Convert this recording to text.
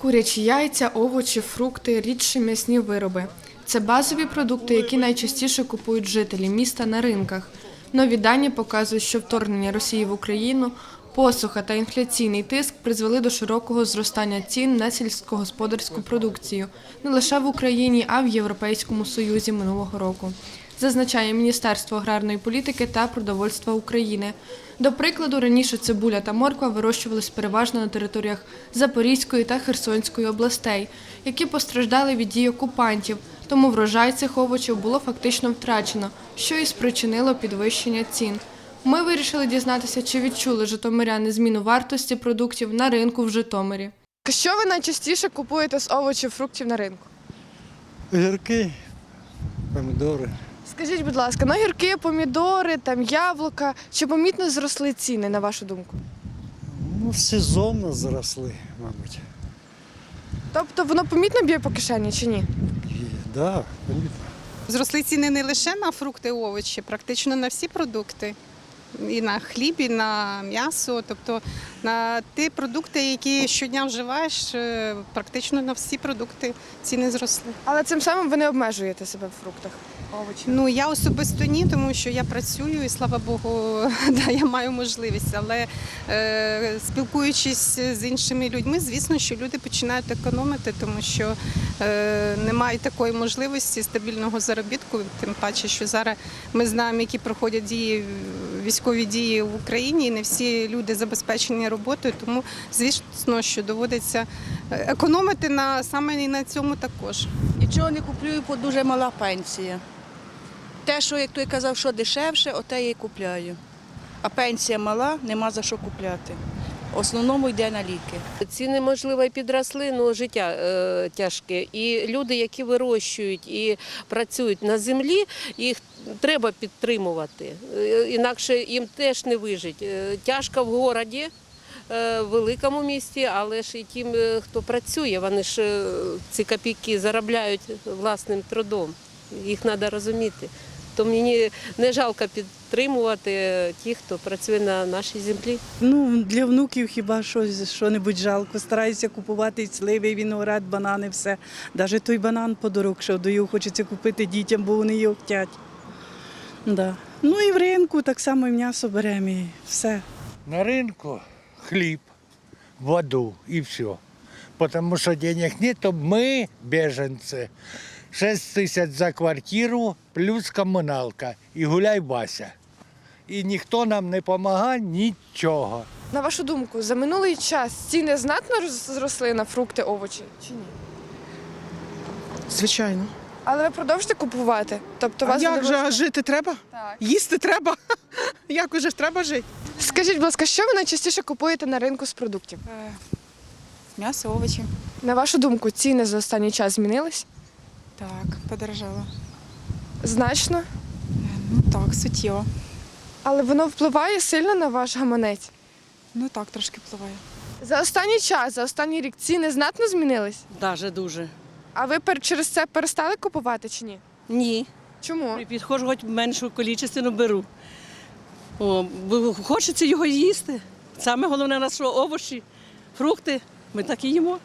Курячі яйця, овочі, фрукти, рідші м'ясні вироби. Це базові продукти, які найчастіше купують жителі міста на ринках. Нові дані показують, що вторгнення Росії в Україну, посуха та інфляційний тиск призвели до широкого зростання цін на сільськогосподарську продукцію не лише в Україні, а й в Європейському Союзі минулого року. Зазначає Міністерство аграрної політики та продовольства України. До прикладу, раніше цибуля та морква вирощувались переважно на територіях Запорізької та Херсонської областей, які постраждали від дій окупантів, тому врожай цих овочів було фактично втрачено, що і спричинило підвищення цін. Ми вирішили дізнатися, чи відчули житомиряни зміну вартості продуктів на ринку в Житомирі. Що ви найчастіше купуєте з овочів, фруктів на ринку? Огірки, помідори. Скажіть, будь ласка, на гірки, помідори, там яблука, чи помітно зросли ціни, на вашу думку? Ну, сезонно зросли, мабуть. Тобто воно помітно б'є по кишені чи ні? Так, да, помітно. Зросли ціни не лише на фрукти, овочі, практично на всі продукти. І на хліб, і на м'ясо, тобто на ті продукти, які щодня вживаєш, е, практично на всі продукти ціни зросли. Але цим самим ви не обмежуєте себе в фруктах, овочах. Ну я особисто ні, тому що я працюю і слава Богу, да, я маю можливість. Але е, спілкуючись з іншими людьми, звісно, що люди починають економити, тому що е, немає такої можливості стабільного заробітку. Тим паче, що зараз ми знаємо, які проходять дії військові дії в Україні, і не всі люди забезпечені роботою. Тому звісно, що доводиться е, економити на саме і на цьому також. Нічого не куплюю, бо дуже мала пенсія. Те, що як той казав, що дешевше, оте я й купляю. А пенсія мала, нема за що купляти. В основному йде на ліки. Ціни, можливо, і підросли, але життя е, тяжке. І люди, які вирощують і працюють на землі, їх треба підтримувати. Е, Інакше їм теж не вижить. Е, Тяжко в місті, в великому місті, але ж і тим, е, хто працює, вони ж е, ці копійки заробляють власним трудом. Їх треба розуміти То мені не жалко підтримувати тих, хто працює на нашій землі. Ну, для внуків хіба щось, що-небудь жалко. Стараюся купувати і сливи, і виноград, банани, все. Навіть той банан подорожчав, даю, хочеться купити дітям, бо вони його хочуть. Да. Ну і в ринку так само і м'ясо беремо, і все. На рынку хлеб, воду и все. Потому что денег нет, то мы, беженцы, 6 тысяч за квартиру плюс коммуналка. І гуляй Вася. І ніхто нам не допомагає нічого. На вашу думку, за минулий час ціни знатно зросли на фрукти, овочі чи ні? Звичайно. Але ви продовжите купувати? Тобто А вас як же а жити треба? Так. Їсти треба. Як уже ж треба жити? Скажіть, будь ласка, що ви найчастіше купуєте на ринку з продуктів? М'ясо, овочі. На вашу думку, ціни за останній час змінились? Так, подорожало. Значно, Ну так, суттєво. але воно впливає сильно на ваш гаманець. Ну так, трошки впливає. За останній час, за останній рік ціни знатно змінились. Даже дуже. А ви пер- через це перестали купувати чи ні? Ні. Чому? Підходжу, хоч меншу кількість беру. О, бо хочеться його їсти. Саме головне, на що овочі, фрукти. Ми так і їмо.